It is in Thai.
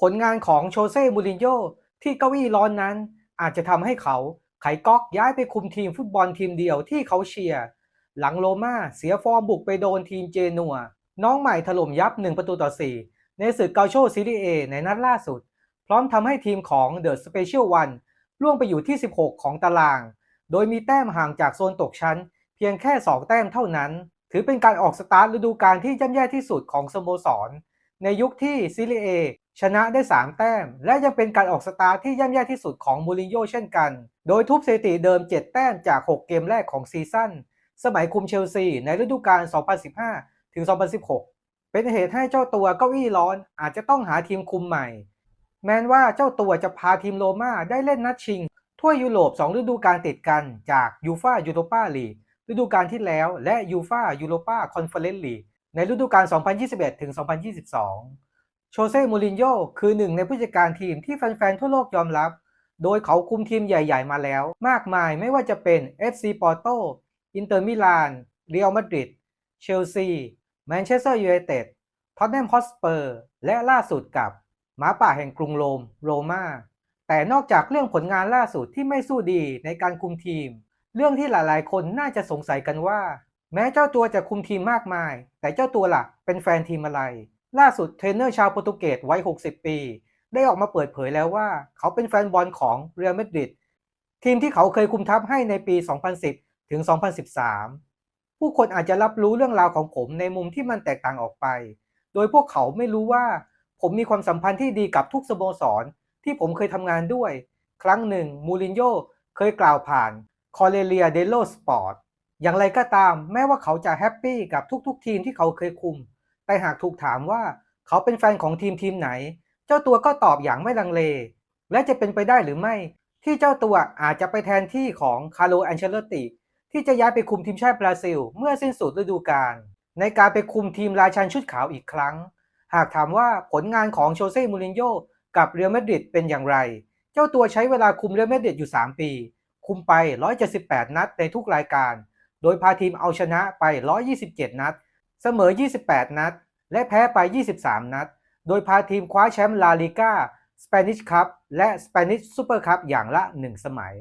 ผลงานของโชเซ่มูรินโญ่ที่เก้าอี้ร้อนนั้น อาจจะทำให้เขาไขก๊อกย้ายไปคุมทีมฟุตบอลทีมเดียวที่เขาเชียร์หลังโรม่าเสียฟอร์มบุกไปโดนทีมเจนัว น้องใหม่ถล่มยับ 1 ประตูต่อ 4 ในศึกเกาโชซีรีเอในนัดล่าสุด พร้อมทำให้ทีมของเดอะสเปเชียลวันล่วงไปอยู่ที่ 16 ของตาราง โดยมีแต้มห่างจากโซนตกชั้น เพียงแค่ 2 แต้มเท่านั้น ถือเป็นการออกสตาร์ทฤดูกาลที่ย่ำแย่ที่สุดของสโมสร ในยุคที่ซีรีเอชนะได้ 3 แต้ม และยังเป็นการออกสตาร์ที่ย่ำแย่ที่สุดของมูรินโญ่เช่นกัน โดยทุบสถิติเดิม 7 แต้มจาก 6 เกมแรกของซีซั่นสมัยคุมเชลซีในฤดูกาล 2015 ถึง 2016 เป็นเหตุให้เจ้าตัวเก้าอี้ร้อนอาจจะต้องหาทีมคุมใหม่ แม้ว่าเจ้าตัวจะพาทีมโรม่าได้เล่นนัดชิงถ้วยยุโรป 2 ฤดูกาลติดกันจากยูฟายูโรปาลีกฤดูกาลที่แล้วและยูฟายูโรปาคอนเฟอเรนซ์ลีก ในฤดูกาล 2021 ถึง 2022 โชเซ่ มูรินโญ่ คือหนึ่งในผู้จัดการทีมที่แฟนๆ ทั่วโลกยอมรับ โดยเขาคุมทีมใหญ่ๆ มาแล้ว มากมายไม่ว่าจะเป็น FC ปอร์โตอินเตอร์มิลาน เรอัลมาดริด เชลซี แมนเชสเตอร์ยูไนเต็ด ท็อตแนมฮอสเปอร์ และล่าสุดกับหมาป่าแห่งกรุงโรม โรม่าแต่นอกจากเรื่องผลงานล่าสุดที่ไม่สู้ดีในการคุมทีม เรื่องที่หลายๆ คนน่าจะสงสัยกันว่า แม้เจ้าตัวจะคุมทีมมากมาย แต่เจ้าตัวล่ะเป็นแฟนทีมอะไร ล่าสุดเทรนเนอร์ชาวโปรตุเกสวัย 60 ปี ได้ออกมาเปิดเผยแล้วว่า เขาเป็นแฟนบอลของเรอัลมาดริดทีมที่เขาเคยคุมทัพให้ในปี 2010 ถึง 2013 ผู้คนอาจจะรับรู้เรื่องราวของผมในมุมที่มันแตกต่างออกไป โดยพวกเขาไม่รู้ว่า ผมมีความสัมพันธ์ที่ดีกับทุกสโมสร ที่ผมเคยทำงานด้วย ครั้งหนึ่งมูรินโญ่เคยกล่าวผ่านคอเ e เลียเดโลสปอร์ต อย่างไรก็ตาม แม้ว่าเขาจะแฮปปี้กับทุกๆ ทีมที่เขาเคยคุม แต่หากถูกถามว่าเขาเป็นแฟนของทีมทีมไหน เจ้าตัวก็ตอบอย่างไม่ลังเล และจะเป็นไปได้หรือไม่ ที่เจ้าตัวอาจจะไปแทนที่ของคาร์โลแอนเชลติที่จะย้ายไปคุมทีมชาติบราซิล เมื่อสิ้นสุดฤดูกาลในการไปคุมทีมราชันชุดขาวอีกครั้ง หากถามว่าผลงานของโชเซ่มูรินโญ่กับเรอัลมาดริดเป็นอย่างไร เจ้าตัวใช้เวลาคุมเรอัลมาดริดอยู่ 3 ปี คุมไป 178 นัดในทุกรายการ โดยพาทีมเอาชนะไป 127 นัด เสมอ 28 นัด และแพ้ไป 23 นัด โดยพาทีมคว้าแชมป์ลาลิก้าสเปนิชคัพและสเปนิชซูเปอร์คัพอย่างละ 1 สมัย